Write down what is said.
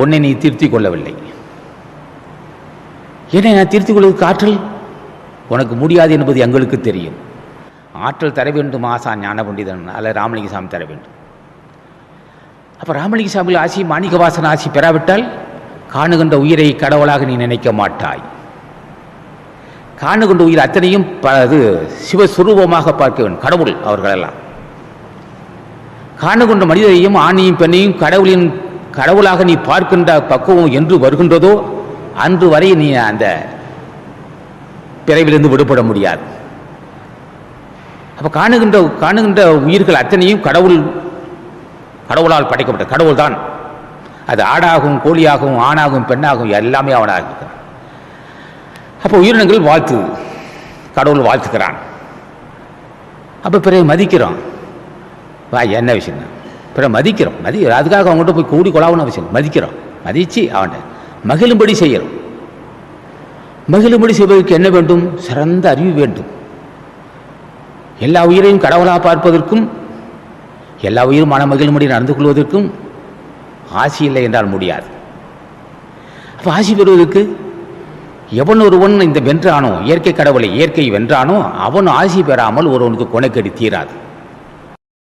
உன்னை நீ திருத்திக் கொள்ளவில்லை. என்னை நான் திருத்திக் கொள்வதற்கு ஆற்றல்? உனக்கு முடியாது என்பது எங்களுக்கு தெரியும். ஆற்றல் தர வேண்டும் ஆசா ஞான பண்டிதன் அல்ல ராமலிங்கசாமி தர வேண்டும். அப்போ ராமலிங்கசாமியில் ஆசி மாணிகவாசன் ஆசி பெறாவிட்டால் காணுகின்ற உயிரை கடவுளாக நீ நினைக்க மாட்டாய். காணுகின்ற உயிர் அத்தனையும் ப இது சிவஸ்வரூபமாக பார்க்க வேண்டும் கடவுள் அவர்களெல்லாம். காணுகின்ற மனிதரையும் ஆணையும் பெண்ணையும் கடவுளின் கடவுளாக நீ பார்க்கின்ற பக்குவம் என்று வருகின்றதோ அன்று வரை நீ அந்த பிறவிலிருந்து விடுபட முடியாது. அப்போ காணுகின்ற காணுகின்ற உயிர்கள் அத்தனையும் கடவுள் கடவுளால் படைக்கப்பட்ட கடவுள் தான் அது ஆடாகவும் கோழியாகவும் ஆணாகவும் பெண்ணாகவும் எல்லாமே அவனாக இருக்கிறான். அப்போ உயிரினங்கள் வாழ்த்து கடவுள் வாழ்த்துக்கிறான். அப்போ பிறகு மதிக்கிறோம். வா என்ன விஷயம் பிற மதிக்கிறோம். மதி அதுக்காக அவங்ககிட்ட போய் கூடி கொலாவுன்னு அவசியம் மதிக்கிறோம். மதித்து அவன்கிட்ட மகிழும்படி செய்கிறோம் மகிழும்படி செய்வதற்கு என்ன வேண்டும்? சிறந்த அறிவு வேண்டும். எல்லா உயிரையும் கடவுளாக பார்ப்பதற்கும் எல்லா உயிரும் மன மகிழும்படி நடந்து கொள்வதற்கும் ஆசி இல்லை என்றால் முடியாது. அப்போ ஆசி பெறுவதற்கு எவன் ஒருவன் இந்த வென்றானோ இயற்கை கடவுளை இயற்கை வென்றானோ அவன் ஆசி பெறாமல் ஒருவனுக்கு கொனைக்கடி தீராது.